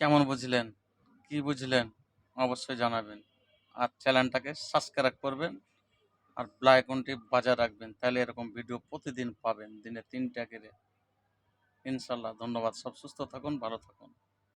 কেমন বুঝলেন? কি বুঝলেন? অবশ্যই জানাবেন। আর চ্যানেলটাকে সাবস্ক্রাইব করবেন আর ব্লাইকনটি বাজার রাখবেন, তাহলে এরকম ভিডিও প্রতিদিন পাবেন, দিনে তিনটা করে। ইনশাল্লাহ ধন্যবাদ। সব সুস্থ থাকুন, ভালো থাকুন।